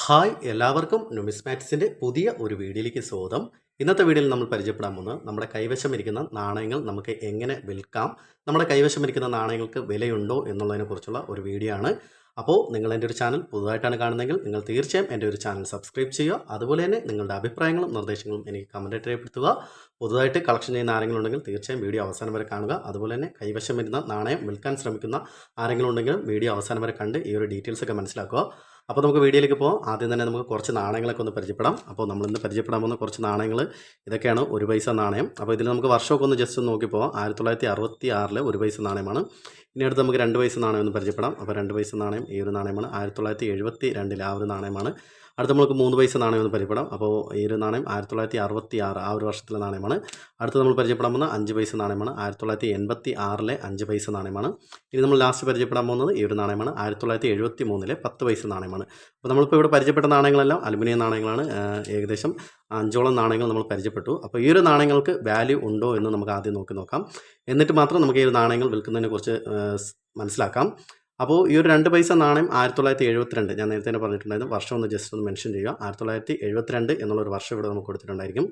Hi എല്ലാവർക്കും നുമിസ്മാറ്റിക്സിന്റെ പുതിയ ഒരു വീഡിയോയിലേക്ക് സ്വാഗതം. ഇന്നത്തെ വീഡിയോയിൽ നമ്മൾ പരിചയപ്പെടാൻ പോകുന്നത് നമ്മുടെ കൈവശം ഇരിക്കുന്ന നാണയങ്ങൾ നമുക്ക് എങ്ങനെ വിൽക്കാം നമ്മുടെ കൈവശം ഇരിക്കുന്ന നാണയങ്ങൾക്ക് വിലയുണ്ടോ എന്നുള്ളതിനെക്കുറിച്ചുള്ള ഒരു വീഡിയോ ആണ്. അപ്പോൾ നിങ്ങൾ എന്റെ ഒരു ചാനൽ പുതുതായിട്ടാണ് കാണുന്നതെങ്കിൽ നിങ്ങൾ തീർച്ചയായും എന്റെ ഒരു ചാനൽ സബ്സ്ക്രൈബ് ചെയ്യുക. അതുപോലെ തന്നെ നിങ്ങളുടെ അഭിപ്രായങ്ങളും നിർദ്ദേശങ്ങളും എനിക്ക് കമന്റ് രേഖപ്പെടുത്തുക. പുതുതായിട്ട് കളക്ഷൻ ചെയ്യുന്ന ആരെങ്കിലും ഉണ്ടെങ്കിൽ തീർച്ചയായും വീഡിയോ അവസാനം വരെ കാണുക. അതുപോലെ തന്നെ കൈവശം വരുന്ന നാണയം വിൽക്കാൻ ശ്രമിക്കുന്ന ആരെങ്കിലും ഉണ്ടെങ്കിലും വീഡിയോ അവസാനം വരെ കണ്ട് ഈ ഒരു ഡീറ്റെയിൽസ് ഒക്കെ മനസ്സിലാക്കുക. അപ്പോൾ നമുക്ക് വീഡിയോയിലേക്ക് പോകാം ആദ്യം തന്നെ നമുക്ക് കുറച്ച് നാണയങ്ങളൊക്കെ ഒന്ന് പരിചയപ്പെടാം. അപ്പോൾ നമ്മൾ ഇന്ന് പരിചയപ്പെടാൻ പോകുന്ന കുറച്ച് നാണയങ്ങൾ ഇതൊക്കെയാണ് ഒരു പൈസ നാണയം. അപ്പോൾ ഇതിൽ നമുക്ക് വർഷമൊക്കെ ഒന്ന് ജസ്റ്റ് ഒന്ന് നോക്കി പോകാം ആയിരത്തി തൊള്ളായിരത്തി അറുപത്തി ഒരു പൈസ നാണയമാണ്. ഇനി അടുത്ത് നമുക്ക് രണ്ട് പൈസ നാണയം ഒന്ന് പരിചയപ്പെടാം. അപ്പോൾ രണ്ട് പൈസ നാണയം ഈ ഒരു നാണയമാണ്. ആയിരത്തി തൊള്ളായിരത്തി എഴുപത്തി രണ്ടിൽ ആ ഒരു നാണയമാണ്. അടുത്ത് നമുക്ക് മൂന്ന് പൈസ നാണയം ഒന്ന് പരിചയപ്പെടാം. അപ്പോൾ ഈ ഒരു നാണയം ആയിരത്തി തൊള്ളായിരത്തി അറുപത്തി ആറ് ആ ഒരു വർഷത്തിലെ നാണയമാണ്. അടുത്ത് നമ്മൾ പരിചയപ്പെടാൻ പോകുന്ന അഞ്ച് പൈസ നാണയമാണ്. ആയിരത്തി തൊള്ളായിരത്തി എൺപത്തി ആറിലെ അഞ്ച് പൈസ നാണയമാണ്. ഇനി നമ്മൾ ലാസ്റ്റ് പരിചയപ്പെടാൻ പോകുന്നത് ഈ ഒരു നാണയമാണ്. ആയിരത്തി തൊള്ളായിരത്തി എഴുപത്തി മൂന്നിലെ പത്ത് പൈസ നാണയമാണ്. അപ്പോൾ നമ്മളിപ്പോൾ ഇവിടെ പരിചയപ്പെട്ട നാണയങ്ങളെല്ലാം അലുമിനിയം നാണയങ്ങളാണ് ഏകദേശം അഞ്ചോളം നാണയങ്ങൾ നമ്മൾ പരിചയപ്പെട്ടു. അപ്പോൾ ഈ ഒരു നാണയങ്ങൾക്ക് വാല്യൂ ഉണ്ടോ എന്ന് നമുക്ക് ആദ്യം നോക്കി നോക്കാം. എന്നിട്ട് മാത്രം നമുക്ക് ഈ ഒരു നാണയങ്ങൾ വിൽക്കുന്നതിനെ കുറിച്ച് മനസ്സിലാക്കാം. അപ്പോൾ ഈ ഒരു രണ്ട് പൈസ നാണയം ആയിരത്തി തൊള്ളായിരത്തി എഴുപത്തിരണ്ട് ഞാൻ നേരത്തെ തന്നെ പറഞ്ഞിട്ടുണ്ടായിരുന്നു. വർഷം ഒന്ന് ജസ്റ്റ് ഒന്ന് മെൻഷൻ ചെയ്യുക. ആയിരത്തി തൊള്ളായിരത്തി എഴുപത്തിരണ്ട് എന്നുള്ളൊരു വർഷം ഇവിടെ നമുക്ക് കൊടുത്തിട്ടുണ്ടായിരിക്കും.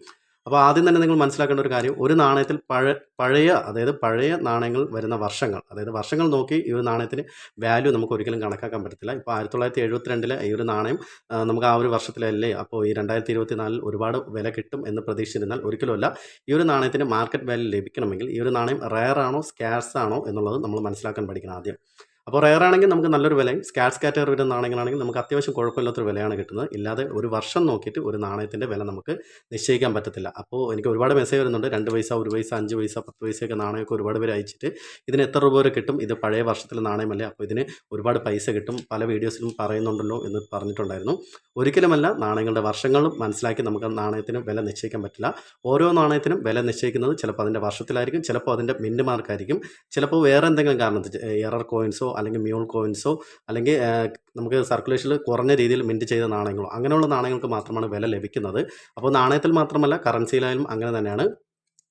അപ്പോൾ ആദ്യം തന്നെ നിങ്ങൾ മനസ്സിലാക്കേണ്ട ഒരു കാര്യം ഒരു നാണയത്തിൽ പഴ പഴയ അതായത് പഴയ നാണയങ്ങൾ വരുന്ന വർഷങ്ങൾ അതായത് വർഷങ്ങൾ നോക്കി ഈ ഒരു നാണയത്തിന് വാല്യൂ നമുക്ക് ഒരിക്കലും കണക്കാക്കാൻ പറ്റത്തില്ല. ഇപ്പോൾ ആയിരത്തി തൊള്ളായിരത്തി എഴുപത്തിരണ്ടിലെ ഈ ഒരു നാണയം നമുക്ക് ആ ഒരു വർഷത്തിലല്ലേ അപ്പോൾ ഈ രണ്ടായിരത്തി ഇരുപത്തി നാലിൽ ഒരുപാട് വില കിട്ടും എന്ന് പ്രതീക്ഷിച്ചിരുന്നാൽ ഒരിക്കലുമല്ല. ഈ ഒരു നാണയത്തിന് മാർക്കറ്റ് വാല്യൂ ലഭിക്കണമെങ്കിൽ ഈ ഒരു നാണയം റയർ ആണോ സ്കാർസ് ആണോ എന്നുള്ളത് നമ്മൾ മനസ്സിലാക്കാൻ പഠിക്കണം ആദ്യം. അപ്പോൾ റയർ ആണെങ്കിൽ നമുക്ക് നല്ലൊരു വിലയും സ്കാറ്റ്സ് കാറ്റഗറി വരുന്ന നാണയങ്ങളാണെങ്കിൽ നമുക്ക് അത്യാവശ്യം കുഴപ്പമില്ലാത്തൊരു വിലയാണ് കിട്ടുന്നത്. ഇല്ലാതെ ഒരു വർഷം നോക്കിയിട്ട് ഒരു നാണയത്തിന്റെ വില നമുക്ക് നിശ്ചയിക്കാൻ പറ്റത്തില്ല. അപ്പോൾ എനിക്ക് ഒരുപാട് മെസ്സേജ് വരുന്നുണ്ട്. രണ്ട് പൈസ ഒരു പൈസ അഞ്ച് പൈസ പത്ത് പൈസയൊക്കെ നാണയമൊക്കെ ഒരുപാട് പേര് അയച്ചിട്ട് ഇതിന് എത്ര രൂപ വരെ കിട്ടും? ഇത് പഴയ വർഷത്തിലെ നാണയമല്ലേ? അപ്പോൾ ഇതിന് ഒരുപാട് പൈസ കിട്ടും. പല വീഡിയോസിലും പറയുന്നുണ്ടല്ലോ എന്ന് പറഞ്ഞിട്ടുണ്ടായിരുന്നു. ഒരിക്കലുമല്ല നാണയങ്ങളുടെ വർഷങ്ങളും മനസ്സിലാക്കി നമുക്ക് നാണയത്തിന് വില നിശ്ചയിക്കാൻ പറ്റില്ല. ഓരോ നാണയത്തിനും വില നിശ്ചയിക്കുന്നത് ചിലപ്പോൾ അതിന്റെ വർഷത്തിലായിരിക്കും ചിലപ്പോൾ അതിന്റെ മിൻഡ് മാർക്കായിരിക്കും. ചിലപ്പോൾ വേറെ എന്തെങ്കിലും കാരണത്തിൽ എറർ കോയിൻസോ അല്ലെങ്കിൽ മ്യൂൾ കോയിൻസോ അല്ലെങ്കിൽ നമുക്ക് സർക്കുലേഷനിൽ കുറഞ്ഞ രീതിയിൽ മിന്റ് ചെയ്ത നാണയങ്ങളോ അങ്ങനെയുള്ള നാണയങ്ങൾക്ക് മാത്രമാണ് വില ലഭിക്കുന്നത്. അപ്പോൾ നാണയത്തിൽ മാത്രമല്ല കറൻസിയിലായാലും അങ്ങനെ തന്നെയാണ്.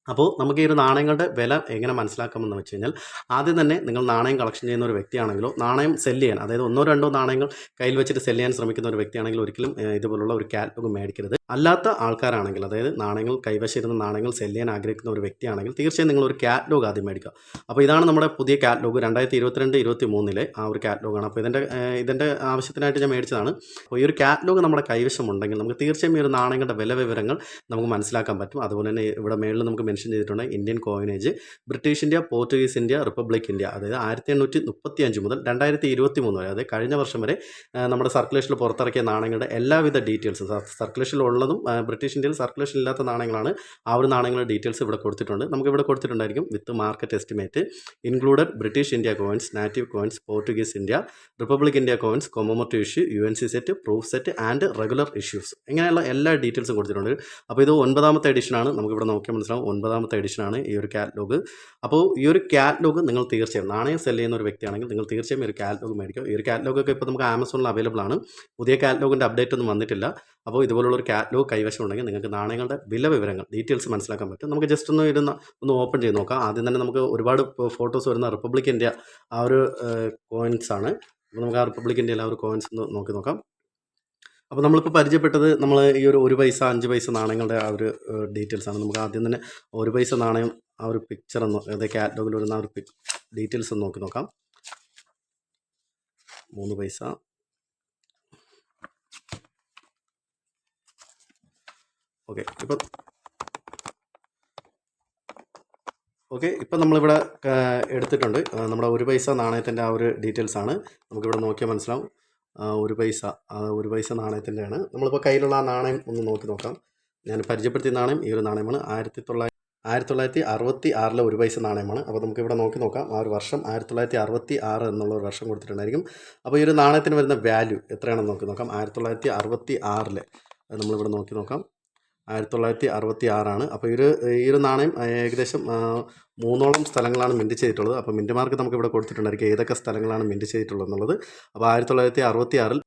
അപ്പോൾ നമുക്ക് ഈ ഒരു നാണയങ്ങളുടെ വില എങ്ങനെ മനസ്സിലാക്കാമെന്ന് വെച്ച് കഴിഞ്ഞാൽ ആദ്യം തന്നെ നിങ്ങൾ നാണയം കളക്ഷൻ ചെയ്യുന്ന ഒരു വ്യക്തിയാണെങ്കിലോ നാണയം സെല്ല് ചെയ്യാൻ അതായത് ഒന്നോ രണ്ടോ നാണയങ്ങൾ കയ്യിൽ വെച്ചിട്ട് സെല്ല് ചെയ്യാൻ ശ്രമിക്കുന്ന ഒരു വ്യക്തിയാണെങ്കിൽ ഒരിക്കലും ഇതുപോലുള്ള ഒരു കാറ്റലോഗ് മേടിക്കരുത്. അല്ലാത്ത ആൾക്കാരാണെങ്കിൽ അതായത് നാണയങ്ങൾ കൈവശിരുന്ന നാണയങ്ങൾ സെല്ല് ചെയ്യാൻ ആഗ്രഹിക്കുന്ന ഒരു വ്യക്തിയാണെങ്കിൽ തീർച്ചയായും നിങ്ങൾ ഒരു കാറ്റലോഗ് ആദ്യം മേടിക്കുക. അപ്പോൾ ഇതാണ് നമ്മുടെ പുതിയ കാറ്റലോഗ് രണ്ടായിരത്തി ഇരുപത്തിരണ്ട് ഇരുപത്തി മൂന്നിലെ ആ ഒരു കാറ്റലോഗാണ് അപ്പോൾ ഇതിന്റെ ഇതിന്റെ ആവശ്യത്തിനായിട്ട് ഞാൻ മേടിച്ചതാണ്. അപ്പോൾ ഈ ഒരു കാറ്റലോഗ് നമ്മുടെ കൈവശം ഉണ്ടെങ്കിൽ നമുക്ക് തീർച്ചയായും ഈ ഒരു നാണയങ്ങളുടെ വില വിവരങ്ങൾ നമുക്ക് മനസ്സിലാക്കാൻ പറ്റും. അതുപോലെ തന്നെ ഇവിടെ മേളിൽ നമുക്ക് മെൻഷൻ ചെയ്തിട്ടുണ്ട് Indian coinage British India Portuguese India republic India. അതായത് ആയിരത്തി എണ്ണൂറ്റി മുപ്പത്തി അഞ്ച് മുതൽ രണ്ടായിരത്തി ഇരുപത്തി മൂന്ന് വരെ അതായത് കഴിഞ്ഞ വർഷം വരെ നമ്മുടെ സർക്കുലേഷനിൽ പുറത്തിറക്കിയ നാണയങ്ങളുടെ എല്ലാവിധ ഡീറ്റെയിൽസും സർക്കുലേഷനിൽ ഉള്ളതും ബ്രിട്ടീഷ് ഇന്ത്യയിൽ സർക്കുലേഷൻ ഇല്ലാത്ത നാണയങ്ങളാണ് ആ ഒരു നാണയങ്ങളുടെ ഡീറ്റെയിൽസ് ഇവിടെ കൊടുത്തിട്ടുണ്ട്. നമുക്ക് ഇവിടെ കൊടുത്തിട്ടുണ്ടായിരിക്കും with market estimate included British India coins native coins Portuguese India republic India coins commemorative issue U N C set proof set and regular issues. ഇങ്ങനെയുള്ള എല്ലാ ഡീറ്റെയിൽസും കൊടുത്തിട്ടുണ്ട്. അപ്പോൾ ഇത് ഒൻപതാമത്തെ എഡിഷനാണ്. നമുക്കിവിടെ നോക്കിയാൽ മനസ്സിലാവും. ഒൻപതാമത്തെ എഡിഷനാണ് ഈ ഒരു കാറ്റലോഗ് അപ്പോൾ ഈ ഒരു കാറ്റലോഗ് നിങ്ങൾ തീർച്ചയായും നാണയം സെൽ ചെയ്യുന്ന ഒരു വ്യക്തിയാണെങ്കിൽ നിങ്ങൾ തീർച്ചയായും ഒരു കാറ്റലോഗ് മേടിക്കും. ഈ ഒരു കാറ്റലോഗൊക്കെ ഇപ്പോൾ നമുക്ക് ആമസോണിൽ അവൈലബിൾ ആണ്. പുതിയ കാറ്റലോഗിന്റെ അപ്ഡേറ്റ് ഒന്നും വന്നിട്ടില്ല. അപ്പോൾ ഇതുപോലുള്ള ഒരു കാറ്റലോഗ് കൈവശം ഉണ്ടെങ്കിൽ നിങ്ങൾക്ക് നാണയങ്ങളുടെ വില വിവരങ്ങൾ ഡീറ്റെയിൽസ് മനസ്സിലാക്കാൻ പറ്റും. നമുക്ക് ജസ്റ്റ് ഒന്ന് ഇരുന്ന ഒന്ന് ഓപ്പൺ ചെയ്ത് നോക്കാം. ആദ്യം തന്നെ നമുക്ക് ഒരുപാട് ഫോട്ടോസ് വരുന്ന റിപ്പബ്ലിക് ഇന്ത്യ ആ ഒരു കോയിൻസ് ആണ്. അപ്പോൾ നമുക്ക് ആ റിപ്പബ്ലിക് ഇന്ത്യയിലെ ആ ഒരു കോയിൻസ് ഒന്ന് നോക്കി നോക്കാം. അപ്പോൾ നമ്മളിപ്പോൾ പരിചയപ്പെട്ടത് നമ്മൾ ഈ ഒരു ഒരു പൈസ അഞ്ച് പൈസ നാണയങ്ങളുടെ ആ ഒരു ഡീറ്റെയിൽസ് ആണ്. നമുക്ക് ആദ്യം തന്നെ ഒരു പൈസ നാണയം ആ ഒരു പിക്ചർ ഒന്ന് അതായത് കാറ്റലോഗിൽ വരുന്ന ആ ഒരു ഡീറ്റെയിൽസ് നോക്കി നോക്കാം. മൂന്ന് പൈസ. ഓക്കെ ഇപ്പം ഓക്കെ ഇപ്പം നമ്മളിവിടെ എടുത്തിട്ടുണ്ട്. നമ്മുടെ ഒരു പൈസ നാണയത്തിന്റെ ആ ഒരു ഡീറ്റെയിൽസ് ആണ്. നമുക്കിവിടെ നോക്കിയാൽ മനസ്സിലാവും. ഒരു പൈസ ഒരു പൈസ നാണയത്തിന്റെയാണ്. നമ്മളിപ്പോൾ കയ്യിലുള്ള ആ നാണയം ഒന്ന് നോക്കി നോക്കാം. ഞാൻ പരിചയപ്പെടുത്തിയ നാണയം ഈ ഒരു നാണയമാണ്. ആയിരത്തി തൊള്ളായിരത്തി ആയിരത്തി തൊള്ളായിരത്തി അറുപത്തി ആറിലെ ഒരു പൈസ നാണയമാണ്. അപ്പോൾ നമുക്ക് ഇവിടെ നോക്കി നോക്കാം. ആ ഒരു വർഷം ആയിരത്തി തൊള്ളായിരത്തി അറുപത്തി ആറ് എന്നുള്ള ഒരു വർഷം കൊടുത്തിട്ടുണ്ടായിരിക്കും. അപ്പോൾ ഈ ഒരു നാണയത്തിന് വരുന്ന വാല്യൂ എത്രയാണെന്ന് നോക്കി നോക്കാം. ആയിരത്തി തൊള്ളായിരത്തി അറുപത്തി ആറിലെ നമ്മളിവിടെ നോക്കി നോക്കാം. ആയിരത്തി തൊള്ളായിരത്തി അറുപത്തി ആറാണ് അപ്പോൾ ഈ ഒരു ഈ ഒരു നാണയം ഏകദേശം മൂന്നോളം സ്ഥലങ്ങളാണ് മിന്റ് ചെയ്തിട്ടുള്ളത്. അപ്പോൾ മിന്റ് മാർക്ക് നമുക്ക് ഇവിടെ കൊടുത്തിട്ടുണ്ടായിരിക്കും ഏതൊക്കെ സ്ഥലങ്ങളാണ് മിന്റ് ചെയ്തിട്ടുള്ളത് എന്നുള്ളത്. അപ്പോൾ ആയിരത്തി തൊള്ളായിരത്തി അറുപത്തി ആറിൽ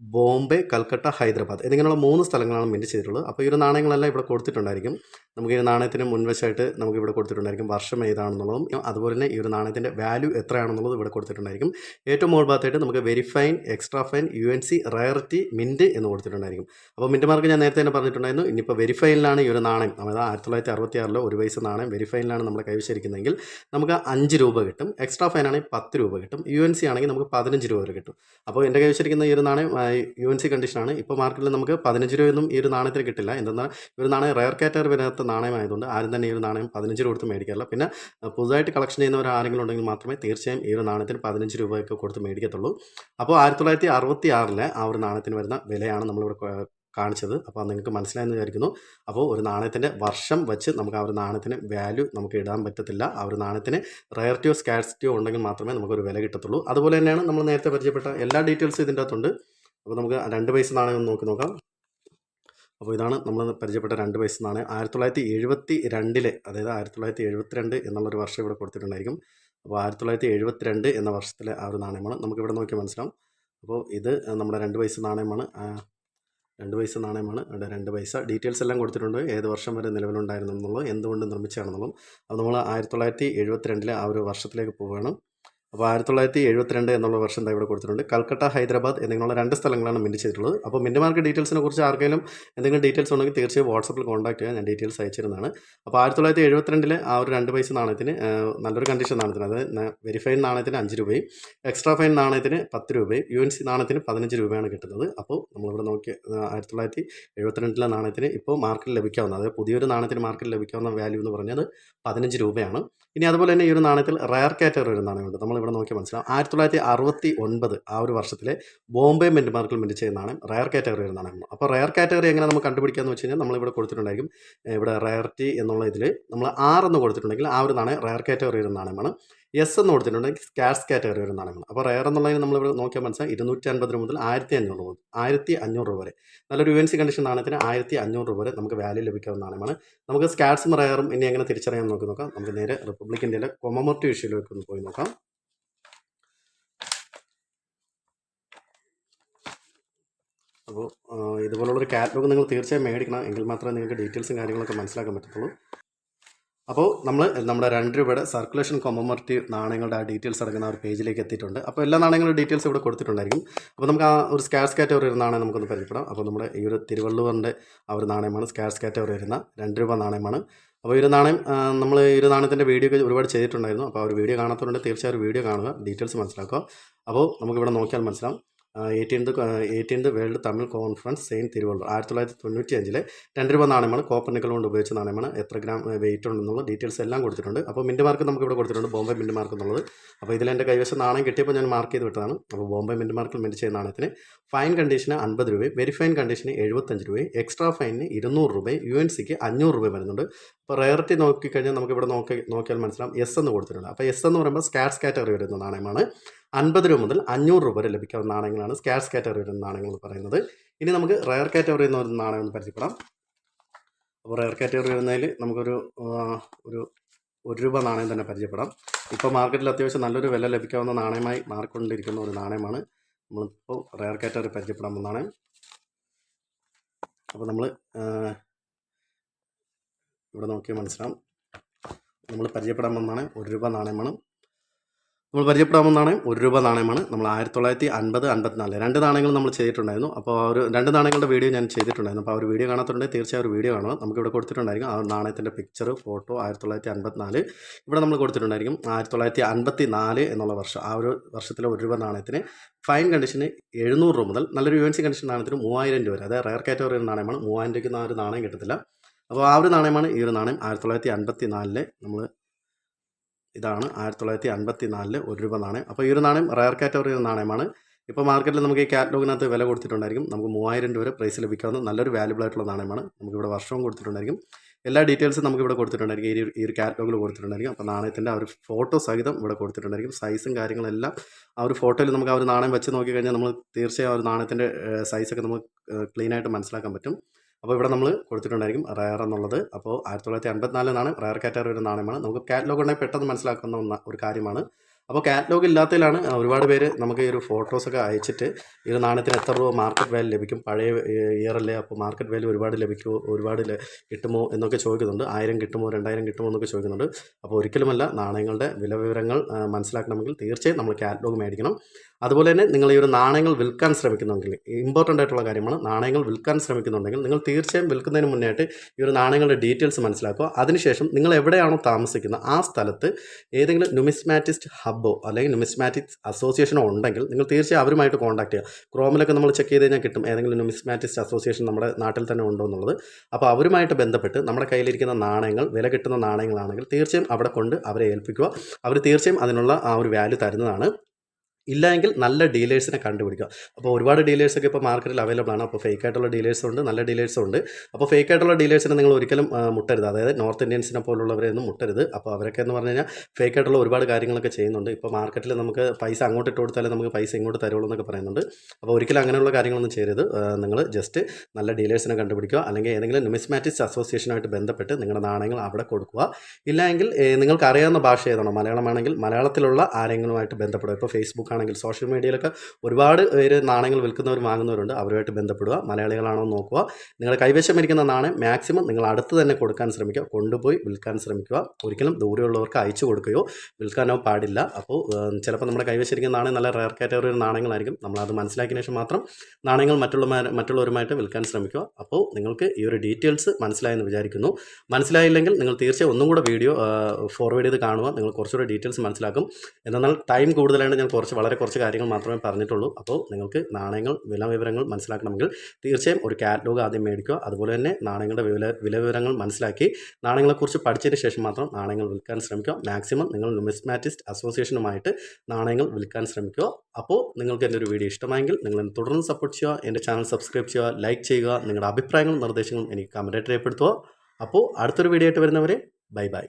ബോംബെ കൽക്കട്ട ഹൈദരാബാദ് എന്നിങ്ങനെയുള്ള മൂന്ന് സ്ഥലങ്ങളാണ് മിന്റ് ചെയ്തിട്ടുള്ളത്. അപ്പോൾ ഈ ഒരു നാണയങ്ങളെല്ലാം ഇവിടെ കൊടുത്തിട്ടുണ്ടായിരിക്കും. നമുക്ക് ഈ നാണയത്തിന് മുൻവശമായിട്ട് നമുക്ക് ഇവിടെ കൊടുത്തിട്ടുണ്ടായിരിക്കും വർഷം ഏതാണെന്നുള്ളതും. അതുപോലെ തന്നെ ഈ ഒരു നാണയത്തിന്റെ വാല്യൂ എത്രയാണെന്നുള്ളതും ഇവിടെ കൊടുത്തിട്ടുണ്ടായിരിക്കും. ഏറ്റവും മുകൾ ഭാഗത്തായിട്ട് നമുക്ക് very fine extra fine U N C rarity mint എന്ന് കൊടുത്തിട്ടുണ്ടായിരിക്കും. അപ്പോൾ മിന്റ് മാർക്ക് ഞാൻ നേരത്തെ തന്നെ പറഞ്ഞിട്ടുണ്ടായിരുന്നു. ഇനിയിപ്പോൾ വെരിഫൈനിലാണ് ഈ ഒരു നാണയം. അതായത് ആയിരത്തി തൊള്ളായിരത്തി അറുപത്തി ഒരു വയസ്സ് നാണയം വെരിഫൈനിലാണ് നമ്മൾ കൈവശിരിക്കുന്നതെങ്കിൽ നമുക്ക് അഞ്ച് രൂപ കിട്ടും. എക്സ്ട്രാ ഫൈൻ ആണെങ്കിൽ പത്ത് രൂപ കിട്ടും. യു എൻ സി ആണെങ്കിൽ നമുക്ക് പതിനഞ്ച് രൂപ വരെ കിട്ടും. അപ്പോൾ എന്റെ കൈവശിരിക്കുന്ന ഈ ഒരു നാണയം യു എൻ സി കണ്ടീഷനാണ് ഇപ്പോൾ മാർക്കറ്റിൽ നമുക്ക് പതിനഞ്ച് രൂപയൊന്നും ഈ ഒരു നാണയത്തിൽ കിട്ടില്ല. എന്തെന്നാൽ ഈ ഒരു നാണയം റയർ കാറ്റഗറി വരാത്ത നാണയമായതുകൊണ്ട് ആരും തന്നെ ഈ ഒരു നാണയം പതിനഞ്ച് രൂപ കൊടുത്ത് മേടിക്കാറില്ല. പിന്നെ പുതുതായിട്ട് കളക്ഷൻ ചെയ്യുന്നവർ ആരെങ്കിലും ഉണ്ടെങ്കിൽ മാത്രമേ തീർച്ചയായും ഈ ഒരു നാണയത്തിന് പതിനഞ്ച് രൂപയൊക്കെ കൊടുത്ത് മേടിക്കത്തുള്ളൂ. അപ്പോൾ ആയിരത്തി തൊള്ളായിരത്തി അറുപത്തി ആറിലെ ആ ഒരു നാണയത്തിന് വരുന്ന വിലയാണ് നമ്മളിവിടെ കാണിച്ചത്. അപ്പോൾ നിങ്ങൾക്ക് മനസ്സിലായെന്ന് വിചാരിക്കുന്നു. അപ്പോൾ ഒരു നാണയത്തിന്റെ വർഷം വെച്ച് നമുക്ക് ആ ഒരു നാണയത്തിന് വാല്യൂ നമുക്ക് ഇടാൻ പറ്റത്തില്ല. ആ ഒരു നാണയത്തിന് റയറിറ്റിയോ സ്കാർസിറ്റിയോ ഉണ്ടെങ്കിൽ മാത്രമേ നമുക്കൊരു വില കിട്ടത്തുള്ളൂ. അതുപോലെ തന്നെയാണ് നമ്മൾ നേരത്തെ പരിചയപ്പെട്ട എല്ലാ ഡീറ്റെയിൽസും ഇതിന്റെ അകത്തുണ്ട്. അപ്പോൾ നമുക്ക് രണ്ട് പൈസ നാണയം ഒന്ന് നോക്കി നോക്കാം. അപ്പോൾ ഇതാണ് നമ്മൾ പരിചയപ്പെട്ട രണ്ട് പൈസ നാണയം. ആയിരത്തി തൊള്ളായിരത്തി എഴുപത്തി രണ്ടിലെ അതായത് ആയിരത്തി തൊള്ളായിരത്തി എഴുപത്തിരണ്ട് എന്നുള്ളൊരു വർഷം ഇവിടെ കൊടുത്തിട്ടുണ്ടായിരിക്കും. അപ്പോൾ ആയിരത്തി തൊള്ളായിരത്തി എഴുപത്തിരണ്ട് എന്ന വർഷത്തിലെ ആ ഒരു നാണയമാണ്. നമുക്കിവിടെ നോക്കി മനസ്സിലാവും. അപ്പോൾ ഇത് നമ്മുടെ രണ്ട് പൈസ നാണയമാണ്. രണ്ട് പൈസ നാണയമാണ്. അവിടെ രണ്ട് പൈസ. ഡീറ്റെയിൽസ് എല്ലാം കൊടുത്തിട്ടുണ്ട്. ഏത് വർഷം വരെ നിലവിലുണ്ടായിരുന്നു എന്നുള്ളത് എന്തുകൊണ്ട് നിർമ്മിച്ചാണെന്നുള്ളതും അപ്പോൾ നമ്മൾ ആയിരത്തി തൊള്ളായിരത്തി എഴുപത്തിരണ്ടിലെ ആ ഒരു വർഷത്തിലേക്ക് പോവുകയാണ്. അപ്പോൾ ആയിരത്തി തൊള്ളായിരത്തി എഴുപത്തിരണ്ട് എന്നുള്ള വർഷം എന്താ ഇവിടെ കൊടുത്തിട്ടുണ്ട്. കൽക്കട്ട ഹൈദരാബാദ് എന്നിങ്ങനെയുള്ള രണ്ട് സ്ഥലങ്ങളാണ് മിന്റ് ചെയ്തിട്ടുള്ളത്. അപ്പോൾ മിന്റ് മാർക്ക് ഡീറ്റെയിൽസിനെ കുറിച്ച് ആർക്കെങ്കിലും എന്തെങ്കിലും ഡീറ്റെയിൽസ് ഉണ്ടെങ്കിൽ തീർച്ചയായും വാട്സപ്പിൽ കോൺടാക്ട് ചെയ്യാൻ ഞാൻ ഡീറ്റെയിൽസ് അയച്ചിരുന്നതാണ്. അപ്പോൾ ആയിരത്തി തൊള്ളായിരത്തി എഴുപത്തിരണ്ടിലെ ആ ഒരു രണ്ട് പൈസ നാണയത്തിന് നല്ലൊരു കണ്ടീഷൻ നാണയത്തിന് അത് വെരിഫൈഡ് നാണയത്തിന് അഞ്ച് രൂപയും എക്സ്ട്രാ ഫൈൻ നാണയത്തിന് പത്ത് രൂപയും യു എൻ സി നാണയത്തിന് പതിനഞ്ച് രൂപയാണ് കിട്ടുന്നത്. അപ്പോൾ നമ്മളിവിടെ നോക്കി ആയിരത്തി തൊള്ളായിരത്തി എഴുപത്തിരണ്ടിലെ നാണയത്തിന് ഇപ്പോൾ മാർക്കറ്റിൽ ലഭിക്കാവുന്ന അതായത് പുതിയൊരു നാണയത്തിന് മാർക്കറ്റിൽ ലഭിക്കാവുന്ന വാല്യൂ എന്ന് പറഞ്ഞത് പതിനഞ്ച് രൂപയാണ്. ഇനി അതുപോലെ തന്നെ ഈ ഒരു നാണയത്തിൽ റയർ കാറ്റഗറി ഒരു നാണയമുണ്ട്. നമ്മളിവിടെ നോക്കിയാൽ മനസ്സിലാവും. ആയിരത്തി തൊള്ളായിരത്തി അറുപത്തി ഒൻപത് ആ ഒരു വർഷത്തിലെ ബോംബെ മെന്റ് മാർക്കിൽ മെന്റ് ചെയ്യുന്ന നാണയം റയർ കാറ്റഗറി ഒരു നാണയം അപ്പോൾ റയർ കാറ്റഗറി എങ്ങനെ നമുക്ക് കണ്ടുപിടിക്കാമെന്ന് വെച്ച് കഴിഞ്ഞാൽ നമ്മളിവിടെ കൊടുത്തിട്ടുണ്ടായിരിക്കും. ഇവിടെ റയർറ്റി എന്നുള്ള ഇതിൽ നമ്മൾ ആർ എന്ന് കൊടുത്തിട്ടുണ്ടെങ്കിൽ ആ ഒരു നാണയം റയർ കാറ്റഗറി ഒരു നാണയമാണ്. എസ് എന്ന് കൊടുത്തിട്ടുണ്ടെങ്കിൽ സ്കാർസ് കാറ്റഗറി ഒരു നാണയങ്ങൾ അപ്പോൾ റയർ എന്നുള്ളതിന് നമ്മൾ ഇവിടെ നോക്കിയാൽ മനസ്സിലായി. ഇരുന്നൂറ്റി അൻപത് രൂപ മുതൽ ആയിരത്തി അഞ്ഞൂറ് രൂപ ആയിരത്തി അഞ്ഞൂറ് രൂപ വരെ. നല്ലൊരു യു എൻ സി കണ്ടീഷൻ നാണയത്തിന് ആയിരത്തി അഞ്ഞൂറ് രൂപ വരെ നമുക്ക് വാല്യൂ ലഭിക്കാവുന്ന നാണയമാണ് നമുക്ക് സ്കാറ്റ്സും റയറും ഇനി എങ്ങനെ തിരിച്ചറിയാൻ നോക്കി നോക്കാം. നമുക്ക് നേരെ റിപ്പബ്ലിക് ഇന്ത്യയിലെ കൊമമോർട്ടി ഇഷ്യൂലേക്ക് ഒന്ന് പോയി നോക്കാം. അപ്പോൾ ഇതുപോലുള്ളൊരു കാറ്റലോഗ് നിങ്ങൾ തീർച്ചയായും മേടിക്കണം. എങ്കിൽ മാത്രമേ നിങ്ങൾക്ക് ഡീറ്റെയിൽസും കാര്യങ്ങളൊക്കെ മനസ്സിലാക്കാൻ പറ്റത്തുള്ളൂ. അപ്പോൾ നമ്മൾ നമ്മുടെ രണ്ട് രൂപയുടെ സർക്കുലേഷൻ കൊമമോറേറ്റീവ് നാണയങ്ങളുടെ ആ ഡീറ്റെയിൽസ് അടങ്ങുന്ന ഒരു പേജിലേക്ക് എത്തിയിട്ടുണ്ട്. അപ്പോൾ എല്ലാ നാണയങ്ങളുടെ ഡീറ്റെയിൽസ് ഇവിടെ കൊടുത്തിട്ടുണ്ടായിരിക്കും. അപ്പോൾ നമുക്ക് ആ ഒരു സ്കാർസ് കാറ്റഗറി ഒരു നാണയം നമുക്കൊന്ന് പരിചയപ്പെടാം. അപ്പോൾ നമ്മുടെ ഈ ഒരു തിരുവള്ളുവറിന്റെ ആ ഒരു നാണയമാണ് സ്കാർസ് കാറ്റഗറി വരുന്ന രണ്ട് രൂപ നാണയമാണ്. അപ്പോൾ ഒരു നാണയം നമ്മൾ ഈ ഒരു നാണയത്തിന്റെ വീഡിയോ ഒരുപാട് ചെയ്തിട്ടുണ്ടായിരുന്നു. അപ്പോൾ ആ ഒരു വീഡിയോ കാണാത്തതുകൊണ്ട് തീർച്ചയായും ഒരു വീഡിയോ കാണുക ഡീറ്റെയിൽസ് മനസ്സിലാക്കുക. അപ്പോൾ നമുക്കിവിടെ നോക്കിയാൽ മനസ്സിലാവും. Eighteenth eighteenth world Tamil conference saint Thiruvallur. ആയിരത്തി തൊള്ളായിരത്തി തൊണ്ണൂറ്റി അഞ്ചിലെ രണ്ട് രൂപ നാണയമാണ് കോപ്പർ നിക്കൽ കൊണ്ട് ഉപയോഗിച്ച നാണയമാണ്. എത്ര ഗ്രാം വെയിറ്റ് ഉണ്ടെന്നുള്ള ഡീറ്റെയിൽസ് എല്ലാം കൊടുത്തിട്ടുണ്ട്. അപ്പോൾ മിന്റ് മാർക്ക് നമുക്ക് ഇവിടെ കൊടുത്തിട്ടുണ്ട് ബോംബെ മിന്റ് മാർക്ക് എന്നുള്ളത്. അപ്പോൾ ഇതിൽ എന്റെ കൈവശം നാണയം കിട്ടിയപ്പോൾ ഞാൻ മാർക്ക് ചെയ്ത് വിട്ടതാണ്. അപ്പോൾ ബോംബെ മിന്റ് മാർക്കിൽ മിന്റ് ചെയ്യുന്ന നാണയത്തിന് ഫൈൻ കണ്ടീഷന് അൻപത് രൂപയും വെരിഫൈൻ കണ്ടീഷന് എഴുപത്തഞ്ച് രൂപയും എക്സ്ട്രാ ഫൈനിന് ഇരുന്നൂറ് രൂപയും യു എൻ സിക്ക് അഞ്ഞൂറ് രൂപയും വരുന്നുണ്ട്. അപ്പോൾ റയറിറ്റി നോക്കിക്കഴിഞ്ഞാൽ നമുക്ക് ഇവിടെ നോക്കി നോക്കിയാൽ മനസ്സിലാവും. എസ് എന്ന് കൊടുത്തിട്ടുണ്ട്. അപ്പോൾ എസ് എന്ന് പറയുമ്പോൾ സ്കാറ്റ്സ് കാറ്റഗറി വരുന്ന നാണയമാണ്. അൻപത് രൂപ മുതൽ അഞ്ഞൂറ് രൂപ വരെ ലഭിക്കാവുന്ന നാണയങ്ങളാണ് സ്കാഷ് കാറ്റഗറി വരുന്ന നാണയങ്ങൾ എന്ന് പറയുന്നത്. ഇനി നമുക്ക് റയർ കാറ്റഗറി എന്ന് പറയുന്ന നാണയം ഒന്ന് പരിചയപ്പെടാം. അപ്പോൾ റയർ കാറ്റഗറി വരുന്നതിൽ നമുക്കൊരു ഒരു ഒരു രൂപ നാണയം തന്നെ പരിചയപ്പെടാം. ഇപ്പോൾ മാർക്കറ്റിൽ അത്യാവശ്യം നല്ലൊരു വില ലഭിക്കാവുന്ന നാണയമായി മാറിക്കൊണ്ടിരിക്കുന്ന ഒരു നാണയമാണ്. നമ്മളിപ്പോൾ റയർ കാറ്റഗറി പരിചയപ്പെടാൻ പോകുന്നതാണ് അപ്പോൾ നമ്മൾ ഇവിടെ നോക്കിയാൽ മനസ്സിലാവും. നമ്മൾ പരിചയപ്പെടാൻ പോകുന്നതാണ് ഒരു രൂപ നാണയമാണ്. നമ്മൾ പരിചയപ്പെടാവുന്നതാണ് ഒരു രൂപ നാണയമാണ്. നമ്മൾ ആയിരത്തി തൊള്ളായിരത്തി അൻപത് അൻപത്തിനാല് രണ്ട് നാണയങ്ങൾ നമ്മൾ ചെയ്തിട്ടുണ്ടായിരുന്നു. അപ്പോൾ ഒരു രണ്ട് നാണയങ്ങളുടെ വീഡിയോ ഞാൻ ചെയ്തിട്ടുണ്ടായിരുന്നു. അപ്പോൾ ആ ഒരു വീഡിയോ കാണാത്തുണ്ടെങ്കിൽ തീർച്ചയായും ഒരു വീഡിയോ കാണുക നമുക്കിവിടെ കൊടുത്തിട്ടുണ്ടായിരിക്കും ആ നാണയത്തിന്റെ പിക്ചർ ഫോട്ടോ ആയിരത്തി തൊള്ളായിരത്തി അൻപത്തിനാല് ഇവിടെ നമ്മൾ കൊടുത്തിട്ടുണ്ടായിരിക്കും ആയിരത്തി തൊള്ളായിരത്തി അൻപത്തി നാല് എന്നുള്ള വർഷം. ആ ഒരു വർഷത്തിലെ ഒരു രൂപ നാണയത്തിന് ഫൈൻ കണ്ടീഷന് എഴുന്നൂറ് രൂപ മുതൽ നല്ലൊരു യു എൻ സി കണ്ടീഷൻ നാണയത്തിന് മൂവായിരം രൂപ വരെ. അതായത് റയർ കാറ്റഗറി നാണയമാണ്. മൂവായിരം രൂപയ്ക്ക് ആ ഒരു നാണയം കിട്ടത്തില്ല. അപ്പോൾ ആ ഒരു നാണയമാണ് ഈ ഒരു നാണയം ആയിരത്തി തൊള്ളായിരത്തി അൻപത്തി നാലിലെ നമ്മൾ ഇതാണ് ആയിരത്തി തൊള്ളായിരത്തി അൻപത്തി നാലിൽ ഒരു രൂപ നാണയം. അപ്പോൾ ഈ ഒരു നാണയം റയർ കാറ്റഗറി നാണയമാണ്. ഇപ്പോൾ മാർക്കറ്റിൽ നമുക്ക് ഈ കാറ്റലോഗിനകത്ത് വില കൊടുത്തിട്ടുണ്ടായിരിക്കും. നമുക്ക് മൂവായിരം രൂപ പ്രൈസ് ലഭിക്കാവുന്ന നല്ലൊരു വാല്യുബിൾ ആയിട്ടുള്ള നാണയമാണ്. നമുക്കിവിടെ വർഷവും കൊടുത്തിട്ടുണ്ടായിരിക്കും. എല്ലാ ഡീറ്റെയിൽസും നമുക്കിവിടെ കൊടുത്തിട്ടുണ്ടായിരിക്കും. ഈ ഒരു- കാറ്റലോഗിൽ കൊടുത്തിട്ടുണ്ടായിരിക്കും. അപ്പോൾ നാണയത്തിന്റെ ആ ഒരു ഫോട്ടോ സഹിതം ഇവിടെ കൊടുത്തിട്ടുണ്ടായിരിക്കും. സൈസും കാര്യങ്ങളെല്ലാം ആ ഒരു ഫോട്ടോയിൽ നമുക്ക് ആ ഒരു നാണയം വെച്ച് നോക്കി കഴിഞ്ഞാൽ നമ്മൾ തീർച്ചയായും ആ ഒരു നാണയത്തിന്റെ സൈസൊക്കെ നമുക്ക് ക്ലീനായിട്ട് മനസ്സിലാക്കാൻ പറ്റും. അപ്പോൾ ഇവിടെ നമ്മൾ കൊടുത്തിട്ടുണ്ടായിരിക്കും റയർ എന്നുള്ളത്. അപ്പോൾ ആയിരത്തി തൊള്ളായിരത്തി അൻപത്തിനാലിലാണ് റയർ കാറ്റഗറി ഒരു നാണയമാണ്. നമുക്ക് കാറ്റലോഗ് ഉണ്ടെങ്കിൽ പെട്ടെന്ന് മനസ്സിലാക്കുന്ന ഒരു കാര്യമാണ്. അപ്പോൾ കാറ്റലോഗ് ഇല്ലാത്തതിലാണ് ഒരുപാട് പേര് നമുക്ക് ഈ ഒരു ഫോട്ടോസൊക്കെ അയച്ചിട്ട് ഈ ഒരു നാണയത്തിന് എത്ര രൂപ മാർക്കറ്റ് വാല്യൂ ലഭിക്കും പഴയ ഇയറല്ലേ അപ്പോൾ മാർക്കറ്റ് വാല്യൂ ഒരുപാട് ലഭിക്കുമോ ഒരുപാട് കിട്ടുമോ എന്നൊക്കെ ചോദിക്കുന്നുണ്ട്. ആയിരം കിട്ടുമോ രണ്ടായിരം കിട്ടുമോ എന്നൊക്കെ ചോദിക്കുന്നുണ്ട്. അപ്പോൾ ഒരിക്കലുമല്ല നാണയങ്ങളുടെ വില വിവരങ്ങൾ മനസ്സിലാക്കണമെങ്കിൽ തീർച്ചയായും നമ്മൾ കാറ്റലോഗ് മേടിക്കണം. അതുപോലെ തന്നെ നിങ്ങൾ ഈ ഒരു നാണയങ്ങൾ വിൽക്കാൻ ശ്രമിക്കുന്നുണ്ടെങ്കിൽ ഇമ്പോർട്ടന്റ് ആയിട്ടുള്ള കാര്യമാണ് നാണയങ്ങൾ വിൽക്കാൻ ശ്രമിക്കുന്നുണ്ടെങ്കിൽ നിങ്ങൾ തീർച്ചയായും വിൽക്കുന്നതിന് മുന്നേയായിട്ട് ഈ ഒരു നാണയങ്ങളുടെ ഡീറ്റെയിൽസ് മനസ്സിലാക്കുക. അതിനുശേഷം നിങ്ങൾ എവിടെയാണോ താമസിക്കുന്നത് ആ സ്ഥലത്ത് ഏതെങ്കിലും നുമിസ്മാറ്റിസ്റ്റ് ഹബ്ബോ അല്ലെങ്കിൽ നുമിസ്മാറ്റിക്സ് അസോസിയേഷനോ ഉണ്ടെങ്കിൽ നിങ്ങൾ തീർച്ചയായും അവരുമായിട്ട് കോൺടാക്ട് ചെയ്യുക. ക്രോമിലൊക്കെ നമ്മൾ ചെക്ക് ചെയ്ത് കഴിഞ്ഞാൽ കിട്ടും ഏതെങ്കിലും നുമിസ്മാറ്റിക്സ് അസോസിയേഷൻ നമ്മുടെ നാട്ടിൽ തന്നെ ഉണ്ടോ എന്നുള്ളത്. അപ്പോൾ അവരുമായിട്ട് ബന്ധപ്പെട്ട് നമ്മുടെ കയ്യിലിരിക്കുന്ന നാണയങ്ങൾ വില കിട്ടുന്ന നാണയങ്ങളാണെങ്കിൽ തീർച്ചയായും അവിടെ കൊണ്ട് അവരെ ഏൽപ്പിക്കുക. അവർ തീർച്ചയായും അതിനുള്ള ആ ഒരു വാല്യൂ തരുന്നതാണ്. ഇല്ല എങ്കിൽ നല്ല ഡീലേഴ്സിനെ കണ്ടുപിടിക്കുക. അപ്പോൾ ഒരുപാട് ഡീലേഴ്സൊക്കെ ഇപ്പോൾ മാർക്കറ്റിൽ അവൈലബിൾ ആണ്. അപ്പോൾ ഫേക്ക് ആയിട്ടുള്ള ഡീലേഴ്സും ഉണ്ട് നല്ല ഡീലേഴ്സും ഉണ്ട്. അപ്പോൾ ഫേക്ക് ആയിട്ടുള്ള ഡീലേഴ്സിനെ നിങ്ങൾ ഒരിക്കലും മുട്ടരുത്. അതായത് നോർത്ത് ഇന്ത്യൻസിനെ പോലുള്ളവരെയൊന്നും മുട്ടരുത്. അപ്പോൾ അവരൊക്കെ എന്ന് പറഞ്ഞു കഴിഞ്ഞാൽ ഫേക്ക് ആയിട്ടുള്ള ഒരുപാട് കാര്യങ്ങളൊക്കെ ചെയ്യുന്നുണ്ട്. ഇപ്പോൾ മാർക്കറ്റിൽ നമുക്ക് പൈസ അങ്ങോട്ട് ഇട്ട് കൊടുത്താലേ നമുക്ക് പൈസ ഇങ്ങോട്ട് തരുള്ളൂ എന്നൊക്കെ പറയുന്നുണ്ട്. അപ്പോൾ ഒരിക്കലും അങ്ങനെയുള്ള കാര്യങ്ങളൊന്നും ചെയ്യരുത്. നിങ്ങൾ ജസ്റ്റ് നല്ല ഡീലേഴ്സിനെ കണ്ടുപിടിക്കുക. അല്ലെങ്കിൽ ഏതെങ്കിലും നുമിസ്മാറ്റിക്സ് അസോസിയേഷനുമായിട്ട് ബന്ധപ്പെട്ട് നിങ്ങളുടെ നാണയങ്ങൾ അവിടെ കൊടുക്കുക. ഇല്ലെങ്കിൽ നിങ്ങൾക്ക് അറിയാവുന്ന ഭാഷ ഏതാണോ? മലയാളമാണെങ്കിൽ മലയാളത്തിലുള്ള ആരെങ്കിലുമായിട്ട് ബന്ധപ്പെടുക. ഇപ്പോൾ ഫേസ്ബുക്ക് ആണെങ്കിൽ സോഷ്യൽ മീഡിയയിലൊക്കെ ഒരുപാട് പേര് നാണയങ്ങൾ വിൽക്കുന്നവർ വാങ്ങുന്നവരുണ്ട്. അവരുമായിട്ട് ബന്ധപ്പെടുക മലയാളികളാണോ നോക്കുക. നിങ്ങളുടെ കൈവശം ഇരിക്കുന്ന നാണയം മാക്സിമം നിങ്ങൾ അടുത്ത് തന്നെ കൊടുക്കാൻ ശ്രമിക്കുക. കൊണ്ടുപോയി വിൽക്കാൻ ശ്രമിക്കുക. ഒരിക്കലും ദൂരെയുള്ളവർക്ക് അയച്ചു കൊടുക്കുകയോ വിൽക്കാനോ പാടില്ല. അപ്പോൾ ചിലപ്പോൾ നമ്മുടെ കൈവശം ഇരിക്കുന്ന നാണയം നല്ല റയർ കാറ്റഗറി നാണയങ്ങളായിരിക്കും. നമ്മളത് മനസ്സിലാക്കിയ ശേഷം മാത്രം നാണയങ്ങൾ മറ്റുള്ള മറ്റുള്ളവരുമായിട്ട് വിൽക്കാൻ ശ്രമിക്കുക. അപ്പോൾ നിങ്ങൾക്ക് ഈ ഒരു ഡീറ്റെയിൽസ് മനസ്സിലായെന്ന് വിചാരിക്കുന്നു. മനസ്സിലായില്ലെങ്കിൽ നിങ്ങൾ തീർച്ചയായും ഒന്നും കൂടെ വീഡിയോ ഫോർവേഡ് ചെയ്ത് കാണുക. നിങ്ങൾ കുറച്ചുകൂടെ ഡീറ്റെയിൽസ് മനസ്സിലാക്കും. എന്നാൽ ടൈം കൂടുതലായിട്ട് ഞാൻ കുറച്ച് വളരെ കുറച്ച് കാര്യങ്ങൾ മാത്രമേ പറഞ്ഞിട്ടുള്ളൂ. അപ്പോൾ നിങ്ങൾക്ക് നാണയങ്ങൾ വില വിവരങ്ങൾ മനസ്സിലാക്കണമെങ്കിൽ തീർച്ചയായും ഒരു കാറ്റലോഗ് ആദ്യം മേടിക്കുക. അതുപോലെ തന്നെ നാണയങ്ങളുടെ വില വില വിവരങ്ങൾ മനസ്സിലാക്കി നാണയങ്ങളെക്കുറിച്ച് പഠിച്ചതിന് ശേഷം മാത്രം നാണയങ്ങൾ വിൽക്കാൻ ശ്രമിക്കുക. മാക്സിമം നിങ്ങൾ നുമിസ്മാറ്റിസ്റ്റ് അസോസിയേഷനുമായിട്ട് നാണയങ്ങൾ വിൽക്കാൻ ശ്രമിക്കുക. അപ്പോൾ നിങ്ങൾക്ക് എന്റെ ഒരു വീഡിയോ ഇഷ്ടമായെങ്കിൽ നിങ്ങൾ തുടർന്ന് സപ്പോർട്ട് ചെയ്യുക. എന്റെ ചാനൽ സബ്സ്ക്രൈബ് ചെയ്യുക ലൈക്ക് ചെയ്യുക. നിങ്ങളുടെ അഭിപ്രായങ്ങളും നിർദ്ദേശങ്ങളും എനിക്ക് കമന്റായിട്ട് രേഖപ്പെടുത്തുക. അപ്പോൾ അടുത്തൊരു വീഡിയോ ആയിട്ട് വരുന്നവരെ ബൈ ബൈ